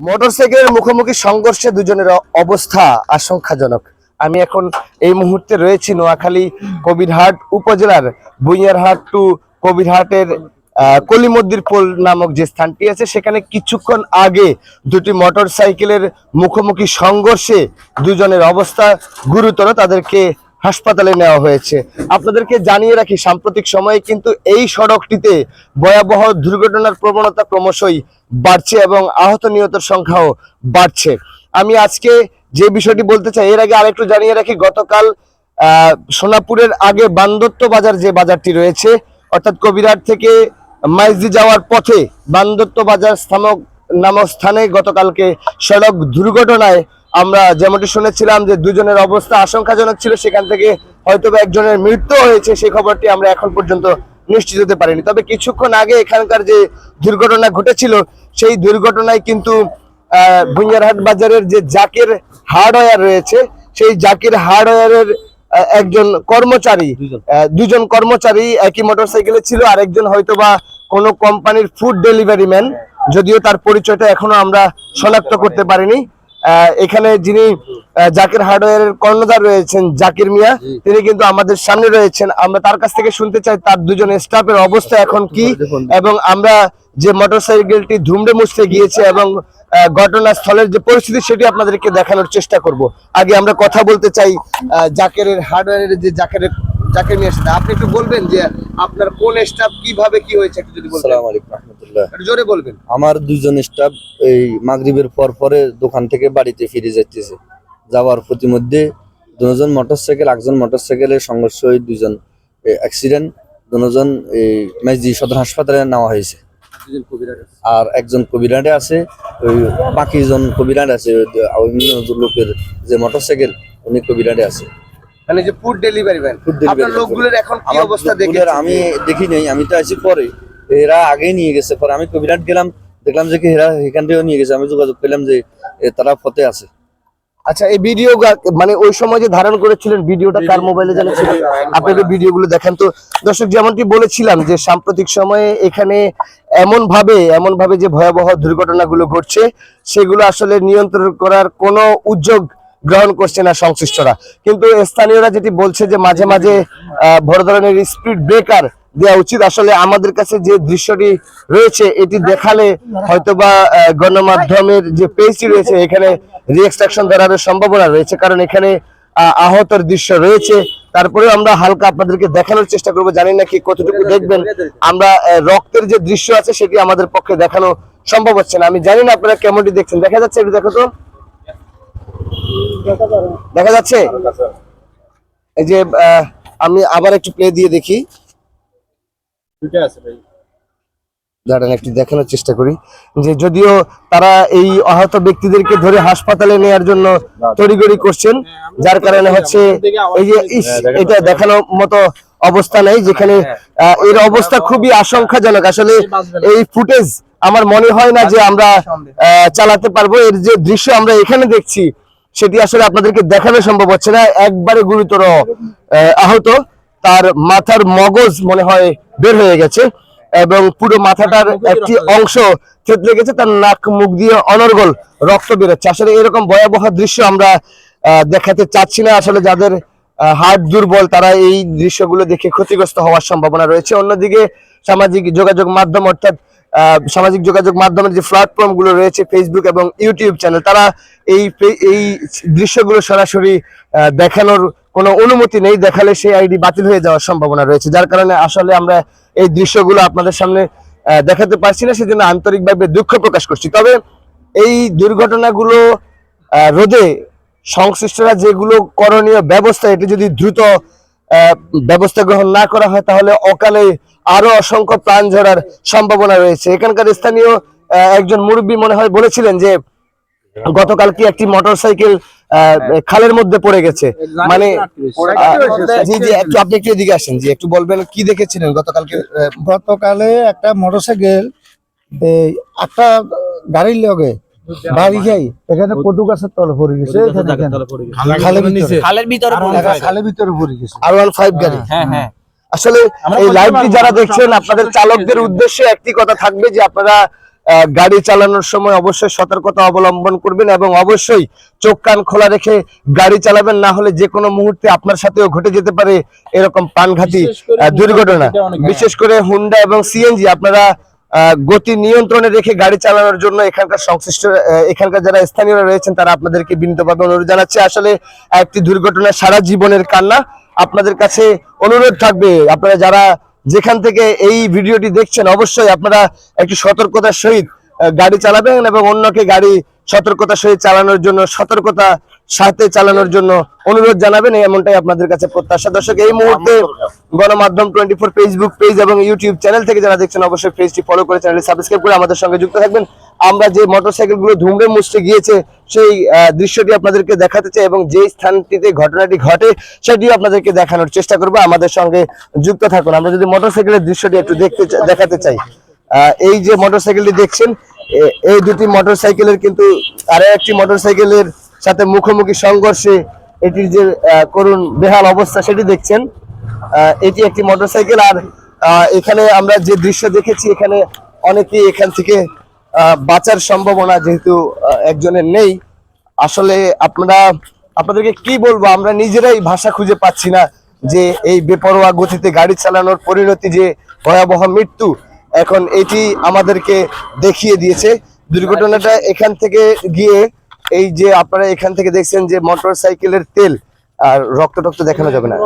মোটরসাইকেলের মুখোমুখি সংঘর্ষে দুজনের অবস্থা আশঙ্কাজনক। আমি এখন এই মুহূর্তে রয়েছি নোয়াখালী কবিরহাট উপজেলার বুইয়ারহাট টু কবিরহাটের কলিমদ্দির পোল নামক যে স্থানটি আছে, সেখানে কিছুক্ষণ আগে দুটি মোটরসাইকেলের মুখোমুখি সংঘর্ষে দুজনের অবস্থা গুরুতর। তাদেরকে হাসপাতালে নেওয়া হয়েছে। আপনাদেরকে জানিয়ে রাখি, সাম্প্রতিক সময়ে কিন্তু এই সড়কটিতে ভয়াবহ দুর্ঘটনার প্রবণতা ক্রমশই বাড়ছে এবং আহত নিহতের সংখ্যাও বাড়ছে। আমি আজকে যে বিষয়টি বলতে চাই, এর আগে আরেকটু জানিয়ে রাখি, গতকাল সোনাপুরের আগে বান্দত্ত বাজার যে বাজারটি রয়েছে, অর্থাৎ কবিরাট থেকে মাইজি যাওয়ার পথে বান্দত্ত বাজার স্থানক নামক স্থানে গতকালকে সড়ক দুর্ঘটনায় আমরা যেমনটি শুনেছিলাম যে দুজনের অবস্থা আশঙ্কাজনক ছিল সেখান থেকে হয়তো একজনের মৃত্যু হয়েছে সেই খবরটি আমরা এখন পর্যন্ত নিশ্চিত হতে পারিনি। তবে কিছুক্ষণ আগে এখানকার যে দুর্ঘটনা ঘটেছিল সেই দুর্ঘটনায় কিন্তু আহ, ভুঁইয়ারহাট বাজারের যে জাকের হার্ডওয়্যার রয়েছে সেই জাকির হার্ডওয়্যারের একজন কর্মচারী দুজন কর্মচারী একই মোটরসাইকেলে ছিল আর একজন হয়তোবা কোনো কোম্পানির ফুড ডেলিভারি ম্যান যদিও তার পরিচয়টা এখনও আমরা শনাক্ত করতে পারিনি। এখানে যিনি জাকির হার্ডওয়্যারের কর্ণধার রয়েছেন জাকির মিয়া তিনি কিন্তু আমাদের সামনে রয়েছেন। আমরা তার কাছ থেকে শুনতে চাই তার দুজন স্টাফের অবস্থা এখন কি? এবং আমরা যে মোটরসাইকেলটি ধুমড়ে মুছতে গিয়েছে এবং ঘটনাস্থলের যে পরিস্থিতি সেটি আপনাদেরকে দেখানোর চেষ্টা করব। আগে আমরা কথা বলতে চাই আহ, জাকেরের হার্ডওয়্যারের যে জাকেরের জাকের মিয়ার সাথে। আপনি একটু বলবেন যে আপনার কোন স্টাফ কীভাবে কি হয়েছে একটু যদি বলতেন। জোরে বলবেন। আমার দুজন স্টাফ এই মাগরিবের পর পরে দোকান থেকে বাড়িতে ফিরে যাইতেছে। যাওয়ার প্রতিমধ্যে দুজন মোটরসাইকেল একজন মোটরসাইকেলের সংঘর্ষ হয়ে দুজন অ্যাক্সিডেন্ট দুজন এই মেজি সদর হাসপাতালে নেওয়া হয়েছে। আর একজন কবিরাটে আছে ওই বাকি জন কবিরাট আছে লোকের যে মোটরসাইকেল উনি কবিরাটে আছে। মানে যে ফুড ডেলিভারি লোকগুলোর এখন কি অবস্থা দেখে আমি দেখি নাই আমি তো আছি পরে। এরা আগেই নিয়ে গেছে। পরে আমি কবিরাট গেলাম দেখলাম যে এরা এখান থেকেও নিয়ে গেছে। আমি যোগাযোগ পেলাম যে তারা পথে আছে। আচ্ছা এই ভিডিও মানে ওই সময় যে ধারণ করেছিলেন ভিডিওটা কার মোবাইলে জানা ছিল? আপনি একটু ভিডিওগুলো দেখেন তো। দর্শক যেমনটি বলেছিলাম যে সাম্প্রতিক সময়ে এখানে এমন ভাবে এমন ভাবে যে ভয়াবহ দুর্ঘটনাগুলো ঘটছে সেগুলো আসলে নিয়ন্ত্রণ করার কোনো উদ্যোগ গ্রহণ করছে না সংশ্লিষ্টরা। কিন্তু স্থানীয়রা যেটি বলছে যে মাঝে মাঝে আহ, বড় ধরনের স্পিড ব্রেকার দেওয়া উচিত। আসলে আমাদের কাছে যে দৃশ্যটি রয়েছে এটি দেখালে হয়তোবা গণমাধ্যমের যে পেজটি রয়েছে এখানে রিএক্সট্রাকশন ধরার সম্ভাবনা রয়েছে। কারণ এখানে আহ, আহতের দৃশ্য রয়েছে। তারপরেও আমরা হালকা আপনাদেরকে দেখানোর চেষ্টা করব। জানি না কি কতটুকু দেখবেন। আমরা রক্তের যে দৃশ্য আছে সেটি আমাদের পক্ষে দেখানো সম্ভব হচ্ছে না। আমি জানি না আপনারা কেমনটি দেখছেন। দেখা যাচ্ছে এটি দেখো তো। দেখা যাচ্ছে? এই যে আমি আবার একটু প্লে দিয়ে দেখি। দাঁড়ান একটু দেখানোর চেষ্টা করি। যে যদিও তারা এই আহত ব্যক্তিদেরকে ধরে হাসপাতালে নেওয়ার জন্য তড়িগড়ি করছেন যার কারণে হচ্ছে এই যে এটা দেখানোর মতো অবস্থা নেই যেখানে এর অবস্থা খুবই আশঙ্কাজনক। আসলে এই ফুটেজ আমার মনে হয় না যে আমরা চালাতে পারব। এর যে দৃশ্য আমরা এখানে দেখছি সেটি আসলে আপনাদেরকে দেখানো সম্ভব হচ্ছে না। একবারে গুরুতর আহ, আহত। তার মাথার মগজ মনে হয় বের হয়ে গেছে এবং পুরো মাথাটার একটি অংশ থেতলে গেছে তার নাক মুখ দিয়ে অনর্গল রক্ত বেরোচ্ছে। আসলে এরকম ভয়াবহ দৃশ্য আমরা দেখাতে চাচ্ছি না। আসলে যাদের হার্ট দুর্বল তারা এই দৃশ্যগুলো দেখে ক্ষতিগ্রস্ত হওয়ার সম্ভাবনা রয়েছে। অন্যদিকে সামাজিক যোগাযোগ মাধ্যম অর্থাৎ সামাজিক যোগাযোগ মাধ্যমের যে প্ল্যাটফর্মগুলো রয়েছে ফেসবুক এবং ইউটিউব চ্যানেল তারা এই এই দৃশ্যগুলো সরাসরি দেখানোর কোনো অনুমতি নেই দেখালে সেই আইডি বাতিল হয়ে যাওয়ার সম্ভাবনা রয়েছে। যার কারণে আসলে আমরা এই দৃশ্যগুলো আপনাদের সামনে দেখাতে পারছি না, সেজন্য আন্তরিকভাবে দুঃখ প্রকাশ করছি। তবে এই দুর্ঘটনাগুলো রোধে সংশ্লিষ্টরা যেগুলো করণীয় ব্যবস্থা, এটি যদি দ্রুত ব্যবস্থা গ্রহণ না করা হয়, তাহলে অকালে আরও অসংখ্য প্রাণ ঝরার সম্ভাবনা রয়েছে। এখানকার স্থানীয় একজন মুরব্বী মনে হয় বলেছিলেন যে, গতকাল কি একটি মোটরসাইকেল খালের মধ্যে পড়ে গেছে। মানে জি জি একটু আপনি একটু এদিকে আসেন। জি একটু বলবেন কি দেখেছিলেন গতকালকে? গতকালে একটা মোটরসাইকেল এই একটা গাড়ির লগে বাড়ি যাই এখানে কটু গাছের তলে পড়ে গেছে। খালের ভিতরে। খালের ভিতরে পড়ে গেছে। আর ওয়ান ফাইভ গাড়ি। হ্যাঁ হ্যাঁ। আসলে এই লাইভটি যারা দেখছেন আপনাদের চালকদের উদ্দেশ্যে একটি কথা থাকবে যে আপনারা গাড়ি চালানোর সময় অবশ্যই সতর্কতা অবলম্বন করবেন এবং অবশ্যই চোখ কান খোলা রেখে গাড়ি চালাবেন না হলে যে কোনো মুহূর্তে আপনার সাথেও ঘটে যেতে পারে এরকম প্রাণঘাতী দুর্ঘটনা। বিশেষ করে হুন্ডা এবং সিএনজি আপনারা আহ, গতি নিয়ন্ত্রণে রেখে গাড়ি চালানোর জন্য এখানকার সংশ্লিষ্ট এখানকার যারা স্থানীয়রা রয়েছেন তারা আপনাদেরকে বিনীতভাবে অনুরোধ জানাচ্ছে। আসলে একটি দুর্ঘটনা সারা জীবনের কান্না। আপনাদের কাছে অনুরোধ থাকবে আপনারা যারা যেখান থেকে এই ভিডিওটি দেখছেন অবশ্যই আপনারা একটু সতর্কতার সহিত গাড়ি চালাবেন এবং অন্যকে গাড়ি সতর্কতা সহিত চালানোর জন্য সতর্কতা সাথে চালানোর জন্য অনুরোধ জানাবেন। এমনটাই আপনাদের কাছে প্রত্যাশা। দর্শক এই মুহূর্তে গণমাধ্যম টোয়েন্টি ফোর ফেসবুক পেজ এবং ইউটিউব চ্যানেল থেকে যারা দেখছেন অবশ্যই পেজটি ফলো করে চ্যানেলটি সাবস্ক্রাইব করে আমাদের সঙ্গে যুক্ত থাকবেন। আমরা যে মোটরসাইকেলগুলো ধুমড়ে মুছতে গিয়েছে সেই দৃশ্যটি আপনাদেরকে দেখাতে চাই এবং যে স্থানটিতে ঘটনাটি ঘটে সেটিও আপনাদেরকে দেখানোর চেষ্টা করব। আমাদের সঙ্গে যুক্ত থাকুন। আমরা যদি মোটরসাইকেলের দৃশ্যটি একটু দেখতে দেখাতে চাই। এই যে মোটরসাইকেলটি দেখছেন এই দুটি মোটরসাইকেলের কিন্তু আরও একটি মোটরসাইকেলের সাথে মুখোমুখি সংঘর্ষে এটির যে করুণ বেহাল অবস্থা সেটি দেখছেন। এটি একটি মোটরসাইকেল আর এখানে আমরা যে দৃশ্য দেখেছি, এখানে অনেকেই এখান থেকে বাঁচার সম্ভাবনা যেহেতু একজনের নেই। আসলে আপনারা, আপনাদেরকে কি বলব, আমরা নিজেরাই ভাষা খুঁজে পাচ্ছি না যে এই বেপরোয়া গতিতে গাড়ি চালানোর পরিণতি যে ভয়াবহ মৃত্যু এখন এটি আমাদেরকে দেখিয়ে দিয়েছে। দুর্ঘটনাটা এখান থেকে গিয়ে এই যে আপনারা এখান থেকে দেখছেন যে মোটর সাইকেলের তেল আর রক্ত টক্ত দেখানো যাবে না।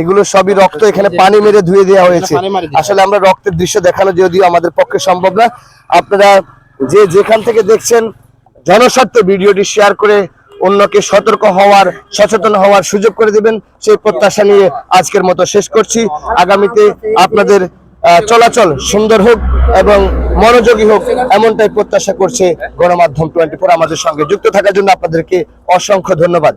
এগুলো সবই রক্ত এখানে পানি মেরে ধুয়ে দেওয়া হয়েছে। আসলে আমরা রক্তের দৃশ্য দেখানো যদিও আমাদের পক্ষে সম্ভব না। আপনারা যে যেখান থেকে দেখছেন জনস্বার্থে ভিডিওটি শেয়ার করে অন্যকে সতর্ক হওয়ার সচেতন হওয়ার সুযোগ করে দিবেন সেই প্রত্যাশা নিয়ে আজকের মতো শেষ করছি। আগামীতে আপনাদের চলাচল সুন্দর হোক এবং মনোযোগী হোক, এমনটাই প্রত্যাশা করছে গণমাধ্যম টোয়েন্টি ফোর আমাদের সঙ্গে। যুক্ত থাকার জন্য আপনাদেরকে অসংখ্য ধন্যবাদ।